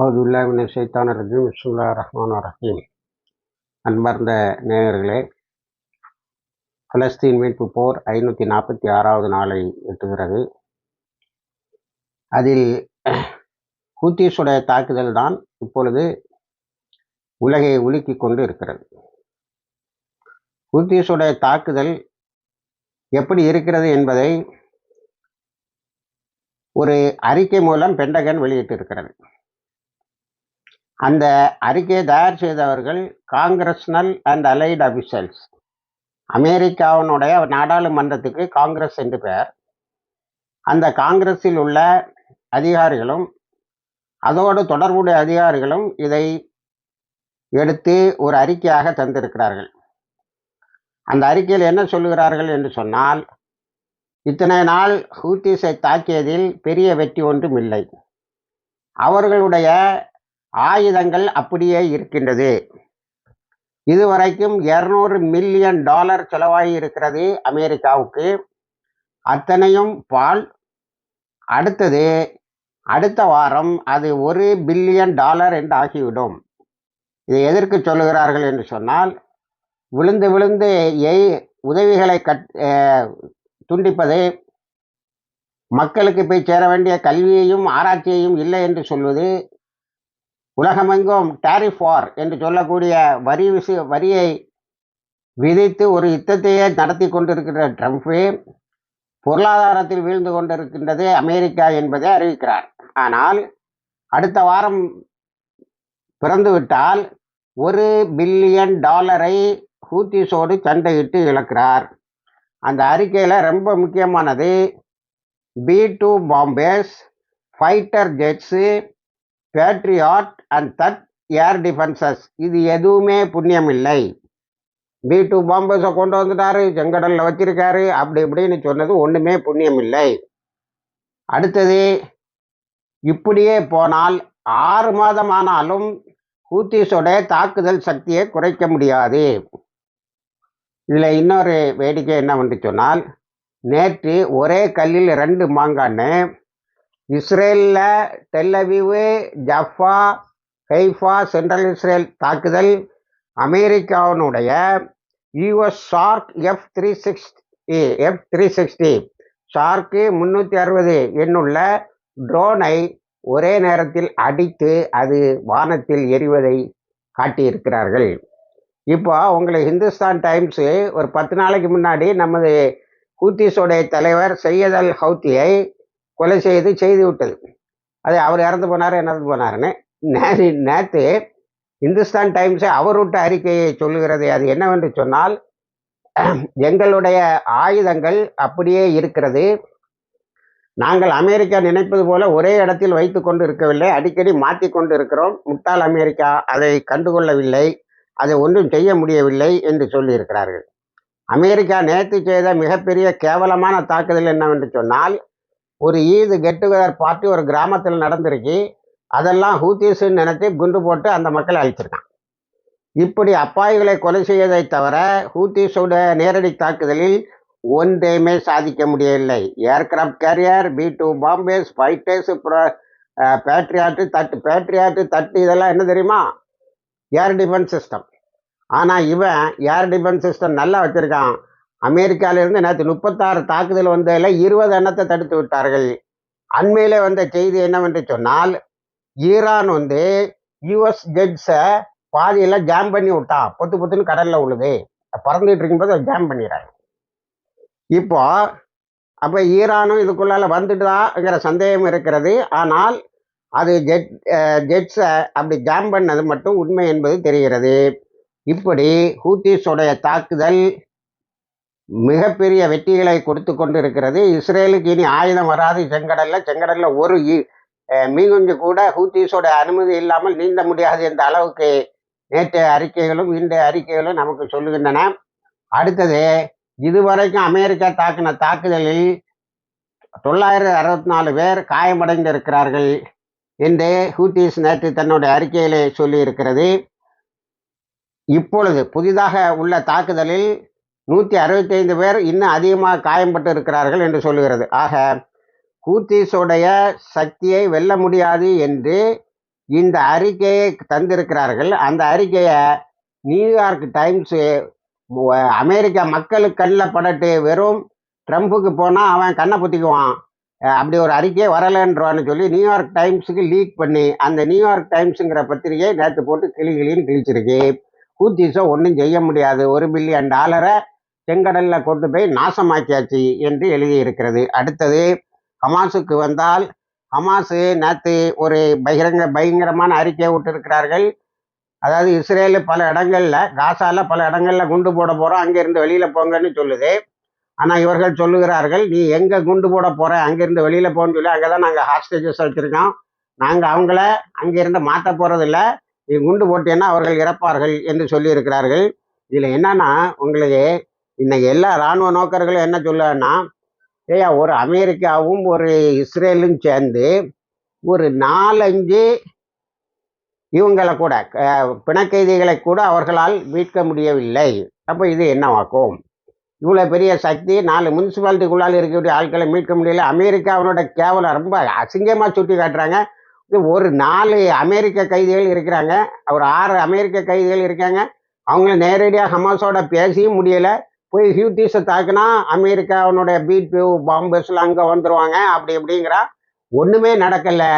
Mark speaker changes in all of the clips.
Speaker 1: அவுதுல்லாமின் சைத்தான ரஜீம். விஸ்முல்லா ரஹ்மான் ரஹீம். அன்பார்ந்த நேயர்களே பலஸ்தீன் மீட்பு போர் ஐநூற்றி நாற்பத்தி ஆறாவது நாளை எட்டுகிறது. அதில் ஹூத்தீஸுடைய தாக்குதல் தான் இப்பொழுது உலகை உலுக்கி கொண்டு இருக்கிறது. ஹூத்தீஸுடைய தாக்குதல் எப்படி இருக்கிறது என்பதை ஒரு அறிக்கை மூலம் பெண்டகன் வெளியிட்டிருக்கிறது. அந்த அறிக்கையை தயார் செய்தவர்கள் காங்கிரஸ்னல் அண்ட் அலைடு அபிஷியல்ஸ் அமெரிக்காவினுடைய நாடாளுமன்றத்துக்கு காங்கிரஸ் என்று பெயர். அந்த காங்கிரஸில் உள்ள அதிகாரிகளும் அதோடு தொடர்புடைய அதிகாரிகளும் இதை எடுத்து ஒரு அறிக்கையாக தந்திருக்கிறார்கள். அந்த அறிக்கையில் என்ன சொல்லுகிறார்கள் என்று சொன்னால் இத்தனை நாள் ஹூத்திஸை தாக்கியதில் பெரிய வெற்றி ஒன்றும் இல்லை. அவர்களுடைய ஆயுதங்கள் அப்படியே இருக்கின்றது. இதுவரைக்கும் இருநூறு மில்லியன் டாலர் செலவாகி இருக்கிறது அமெரிக்காவுக்கு. அத்தனையும் பால். அடுத்தது அடுத்த வாரம் அது ஒரு பில்லியன் டாலர் என்று ஆகிவிடும். இதை எதற்கு சொல்லுகிறார்கள் என்று சொன்னால் விழுந்து விழுந்து எய் உதவிகளை கட் துண்டிப்பது மக்களுக்கு போய் சேர வேண்டிய கல்வியையும் ஆராய்ச்சியையும் இல்லை என்று சொல்வது உலகமெங்கும் டாரிஃப் வார் என்று சொல்லக்கூடிய வரி விஷய வரியை விதித்து ஒரு யுத்தத்தையே நடத்தி கொண்டிருக்கிற ட்ரம்ப்பு பொருளாதாரத்தில் வீழ்ந்து கொண்டிருக்கின்றது அமெரிக்கா என்பதை அறிவிக்கிறார். ஆனால் அடுத்த வாரம் பிறந்துவிட்டால் ஒரு பில்லியன் டாலரை ஹூத்திஸோடு சண்டையிட்டு இழக்கிறார். அந்த அறிக்கையில் ரொம்ப முக்கியமானது B two bombers fighter jets Patriot and that air defences இது எதுவுமே புண்ணியம் இல்லை பி டூ பாம்பஸை கொண்டு வந்துட்டாரு செங்கடலில் வச்சிருக்காரு அப்படி இப்படின்னு சொன்னது ஒன்றுமே புண்ணியம் இல்லை அடுத்தது இப்படியே போனால் ஆறு மாதம் ஆனாலும் ஹூத்திஸோட தாக்குதல் சக்தியை குறைக்க முடியாது. இதில் இன்னொரு வேடிக்கை என்னவென்று சொன்னால் நேற்று ஒரே கல்லில் ரெண்டு மாங்கான்னு இஸ்ரேலில் Tel Aviv Jaffa Haifa central Israel தாக்குதல் அமெரிக்காவினுடைய US shark F three sixty F three sixty. Shark முந்நூற்றி அறுபது எண்ணுள்ள ட்ரோனை ஒரே நேரத்தில் அடித்து அது வானத்தில் எரிவதை காட்டியிருக்கிறார்கள். இப்போ உங்களுக்கு ஹிந்துஸ்தான் டைம்ஸு ஒரு பத்து நாளைக்கு முன்னாடி நமது ஹூத்திஸோடைய தலைவர் சையத் அல் ஹவுத்தியை கொலை செய்து செய்து விட்டது. அது அவர் இறந்து போனார் இறந்து போனாருன்னு நேற்று நேற்று இந்துஸ்தான் டைம்ஸே அவருட்ட அறிக்கையை சொல்லுகிறது. அது என்னவென்று சொன்னால் எங்களுடைய ஆயுதங்கள் அப்படியே இருக்கிறது. நாங்கள் அமெரிக்கா நினைப்பது போல ஒரே இடத்தில் வைத்து கொண்டு இருக்கவில்லை அடிக்கடி மாற்றி கொண்டு இருக்கிறோம் முட்டாள் அமெரிக்கா அதை கண்டுகொள்ளவில்லை. அதை ஒன்றும் செய்ய முடியவில்லை என்று சொல்லியிருக்கிறார்கள். அமெரிக்கா நேற்று செய்த மிகப்பெரிய கேவலமான தாக்குதல் என்னவென்று சொன்னால் ஒரு ஈது கெட் டுகெதர் பார்ட்டி ஒரு கிராமத்தில் நடந்திருக்கு. அதெல்லாம் ஹூத்தீஸ்ன்னு நினைத்து குண்டு போட்டு அந்த மக்களை அழிச்சிருக்கான். இப்படி அப்பாய்களை கொலை செய்வதை தவிர ஹூத்தீஸோட நேரடி தாக்குதலில் ஒன்றையுமே சாதிக்க முடியவில்லை. Aircraft carrier B two பாம்பேஸ் fighters பேட்ரியாட்டு தட்டு பேட்ரியாட்டு தட்டு இதெல்லாம் என்ன தெரியுமா? Air defence system. ஆனால் இவன் ஏர் டிஃபென்ஸ் சிஸ்டம் நல்லா வச்சுருக்கான். அமெரிக்காவிலிருந்து நேற்று முப்பத்தாறு தாக்குதல் வந்ததில் இருபது எண்ணத்தை தடுத்து விட்டார்கள். அண்மையில் வந்த செய்தி என்னவென்று சொன்னால் ஈரான் வந்து யூஎஸ் ஜெட்ஸை பாதியில் ஜாம் பண்ணி விட்டா பொத்து பொத்துன்னு கடலில் உள்ளது பறந்துட்டு இருக்கும்போது ஜாம் பண்ணிடுறாங்க. இப்போ அப்போ ஈரானும் இதுக்குள்ளால வந்துட்டுதாங்கிற சந்தேகம் இருக்கிறது. ஆனால் அது ஜெட் ஜெட்ஸை அப்படி ஜாம் பண்ணது மட்டும் உண்மை என்பது தெரிகிறது. இப்படி ஹூத்திஸுடைய தாக்குதல் மிகப்பெரிய வெற்றிகளை கொடுத்து கொண்டு இருக்கிறது இஸ்ரேலுக்கு இனி ஆயுதம் வராது. செங்கடலில் செங்கடலில் ஒரு மீகுஞ்சு கூட ஹூத்தீஸோட அனுமதி இல்லாமல் நீந்த முடியாது என்ற அளவுக்கு நேற்று அறிக்கைகளும் இன்றைய அறிக்கைகளும் நமக்கு சொல்லுகின்றன. அடுத்தது இதுவரைக்கும் அமெரிக்கா தாக்கின தாக்குதலில் தொள்ளாயிரத்தி அறுபத்தி நாலு பேர் காயமடைந்து இருக்கிறார்கள் என்று ஹூத்தீஸ் நேற்று தன்னுடைய அறிக்கையிலே சொல்லியிருக்கிறது. இப்பொழுது புதிதாக உள்ள தாக்குதலில் நூற்றி அறுபத்தைந்து பேர் இன்னும் அதிகமாக காயம்பட்டு இருக்கிறார்கள் என்று சொல்லுகிறது. ஆக ஹூத்தீஸுடைய சக்தியை வெல்ல முடியாது என்று இந்த அறிக்கையை தந்திருக்கிறார்கள். அந்த அறிக்கையை நியூயார்க் டைம்ஸு அமெரிக்க மக்களுக்கு கண்ணில் படட்டு. வெறும் ட்ரம்ப்புக்கு போனால் அவன் கண்ணை புத்திக்குவான். அப்படி ஒரு அறிக்கையே வரலைன்றான்னு சொல்லி நியூயார்க் டைம்ஸுக்கு லீக் பண்ணி அந்த நியூயார்க் டைம்ஸுங்கிற பத்திரிகையை நேற்று போட்டு கிளி கிளின்னு கிழிச்சிருக்கு. ஹூத்திஸை ஒன்றும் செய்ய முடியாது. ஒரு பில்லியன் டாலரை செங்கடலில் கொண்டு போய் நாசமாக்கியாச்சு என்று எழுதியிருக்கிறது. அடுத்தது ஹமாஸுக்கு வந்தால் ஹமாஸு நேற்று ஒரு பகிரங்க பயங்கரமான அறிக்கையை விட்டிருக்கிறார்கள். அதாவது இஸ்ரேல் பல இடங்கள்ல காசால பல இடங்கள்ல குண்டு போட போறோம் அங்கிருந்து வெளியில போங்கன்னு சொல்லுது. ஆனா இவர்கள் சொல்லுகிறார்கள் நீ எங்க குண்டு போட போற? அங்கிருந்து வெளியில போன்னு சொல்லி அங்கதான் நாங்க ஹாஸ்டேஜஸ் வச்சிருக்கோம். நாங்க அவங்கள அங்கிருந்து மாற்ற போகிறதில்ல நீ குண்டு போட்டீங்கன்னா அவர்கள் இறப்பார்கள் என்று சொல்லி இருக்கிறார்கள் இதுல என்னன்னா உங்களுக்கு இன்னைக்கு எல்லா இராணுவ நோக்கர்களும் என்ன சொல்லுன்னா ஏயா ஒரு அமெரிக்காவும் ஒரு இஸ்ரேலும் சேர்ந்து ஒரு நாலஞ்சு இவங்களை கூட பிணக்கைதிகளை கூட அவர்களால் மீட்க முடியவில்லை. அப்போ இது என்னவாக்கும் இவ்வளோ பெரிய சக்தி நாலு முனிசிபாலிட்டிக்குள்ளால் இருக்கக்கூடிய ஆட்களை மீட்க முடியல. அமெரிக்காவனோட கேவலம் ரொம்ப அசிங்கமாக சுட்டி காட்டுறாங்க. ஒரு நாலு அமெரிக்க கைதிகள் இருக்கிறாங்க. ஒரு ஆறு அமெரிக்க கைதிகள் இருக்காங்க. அவங்கள நேரடியாக ஹமாஸோட பேசியும் முடியலை. போய் ஹியூட்டிஸை தாக்குனா அமெரிக்காவினுடைய பீட் பாம்பர்ஸ்லாம் அங்கே வந்துடுவாங்க அப்படி இப்படிங்கிறா ஒன்றுமே நடக்கலை.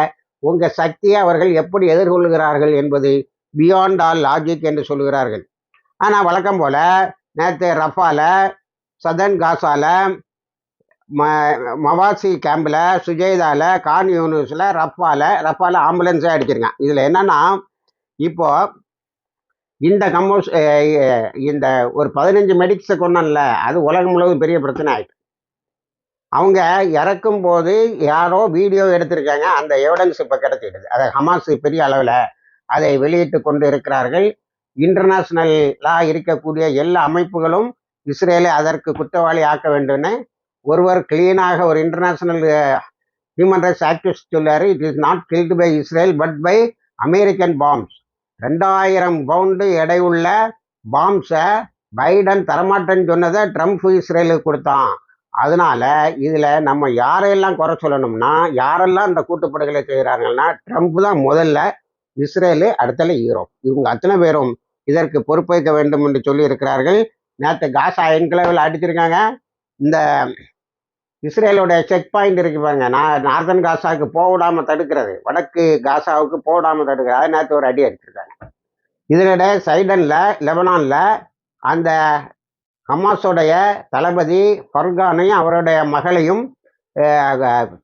Speaker 1: உங்கள் சக்தியை அவர்கள் எப்படி எதிர்கொள்கிறார்கள் என்பது பியாண்ட் ஆல் லாஜிக் என்று சொல்கிறார்கள் ஆனால் வழக்கம் போல் நேற்று ரஃபால சதன் காசால ம மவாசி கேம்பில் சுஜேதாவில் கான் யூனிவர்ஸில் ரஃபால ரஃபால ஆம்புலன்ஸே அடிச்சிருக்கான். இதில் என்னென்னா இப்போது இந்த கம்போஸ் இந்த ஒரு பதினஞ்சு மெடிக்ஸை கொண்டோம்ல அது உலகம் முழுவதும் பெரிய பிரச்சனை ஆயிட்டு. அவங்க இறக்கும் போது யாரோ வீடியோ எடுத்திருக்காங்க அந்த எவிடன்ஸ் இப்போ கிடைச்சிடுது அதை ஹமாஸ் பெரிய அளவில் அதை வெளியிட்டு கொண்டு இருக்கிறார்கள். இன்டர்நேஷ்னலாக இருக்கக்கூடிய எல்லா அமைப்புகளும் இஸ்ரேலை அதற்கு குற்றவாளி ஆக்க வேண்டும்னு ஒருவர் கிளீனாக ஒரு இன்டர்நேஷ்னல் ஹியூமன் ரைட்ஸ் ஆக்டிவிஸ்ட் சொல்லார் it is not killed by Israel but by American bombs ரெண்டாயிரம் பவுண்டு எடையுள்ள பாம்ஸை பைடன் தரமாட்டேன்னு சொன்னதை ட்ரம்ப் இஸ்ரேலுக்கு கொடுத்தான். அதனால இதில் நம்ம யாரையெல்லாம் குறை சொல்லணும்னா யாரெல்லாம் இந்த கூட்டுப்படைகளை செய்கிறாங்கன்னா ட்ரம்ப் தான் முதல்ல இஸ்ரேலு அடுத்தல ஈரோப். இவங்க அத்தனை பேரும் இதற்கு பொறுப்பேற்க வேண்டும் என்று சொல்லி இருக்கிறார்கள் நேற்று காசா என்கிளவில் அடிச்சிருக்காங்க. இந்த இஸ்ரேலோட செக் பாயிண்ட் இருக்கு பாருங்க. நான் நார்தன் காசாவுக்கு போடாமல் தடுக்கிறது. வடக்கு காசாவுக்கு போடாமல் தடுக்கிறது. அதை நேற்று ஒரு அடி அடிச்சிருக்காங்க. இதனிட சைடன்ல லெபனான்ல அந்த ஹமாஸோடைய தளபதி ஃபர்கானையும் அவருடைய மகளையும்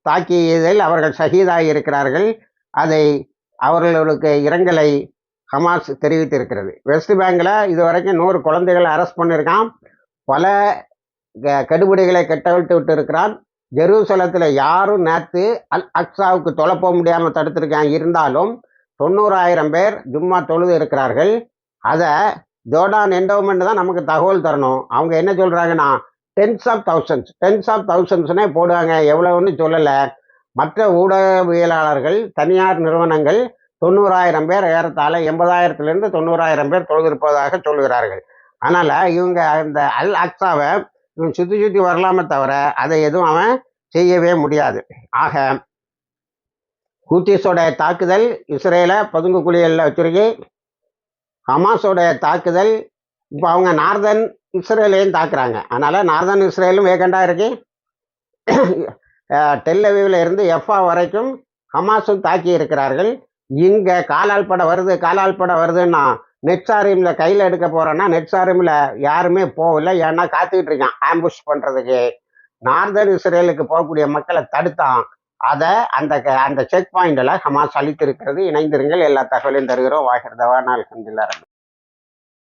Speaker 1: தாக்கியதில் அவர்கள் ஷஹீதாகி இருக்கிறார்கள். அதை அவர்களுக்கு இரங்கலை ஹமாஸ் தெரிவித்திருக்கிறது. வெஸ்ட் பேங்கில் இது வரைக்கும் நூறு குழந்தைகளை அரெஸ்ட் பண்ணியிருக்கான். பல கெடுபிடிகளை கட்டவிழ்த்து விட்டு இருக்கிறான் ஜெருசலத்தில் யாரும் நேற்று அல் அக்ஸாவுக்கு தொலை போக முடியாமல் தடுத்திருக்காங்க. இருந்தாலும் தொண்ணூறாயிரம் பேர் ஜும்மா தொழுது இருக்கிறார்கள். அதை ஜோர்டான் என்டோமெண்ட் தான் நமக்கு தகவல் தரணும். அவங்க என்ன சொல்கிறாங்கன்னா tens of thousands tens of தௌசண்ட்ஸ்னே போடுவாங்க. எவ்வளோன்னு சொல்லலை. மற்ற ஊடகவியலாளர்கள் தனியார் நிறுவனங்கள் தொண்ணூறாயிரம் பேர் ஏறத்தாழ எண்பதாயிரத்துலேருந்து தொண்ணூறாயிரம் பேர் தொழுதிருப்பதாக சொல்கிறார்கள் அதனால் இவங்க அந்த அல் அக்ஸாவை இவன் சுற்றி சுற்றி வரலாமே தவிர அதை எதுவும் அவன் செய்யவே முடியாது. ஆக ஹூத்திஸோட தாக்குதல் இஸ்ரேலை பதுங்கு குழிகளில் வச்சிருக்கு. ஹமாஸோடைய தாக்குதல் இப்போ அவங்க நார்தன் இஸ்ரேலையும் தாக்குறாங்க. அதனால் நார்தன் இஸ்ரேலும் வேகண்டாக இருக்கு. டெல்லவியில் இருந்து எஃப்ஆ வரைக்கும் ஹமாஸும் தாக்கி இருக்கிறார்கள். இங்கே காலால் படம் வருது காலால் படம் வருதுன்னா நெட்சாரிமில் கையில் எடுக்க போகிறோன்னா நெட்சாரிமில் யாருமே போகல. ஏன்னா காத்துக்கிட்டு இருக்கான். ஆம்புஷ் பண்ணுறதுக்கு நார்தன் இஸ்ரேலுக்கு போகக்கூடிய மக்களை தடுத்தான். அதை அந்த க- அந்த செக் பாயிண்டில் ஹமாஸ் அளித்திருக்கிறது இணைந்திருங்கள். எல்லா தகவலையும் தருகிறோம். வாகிறதவா நாள்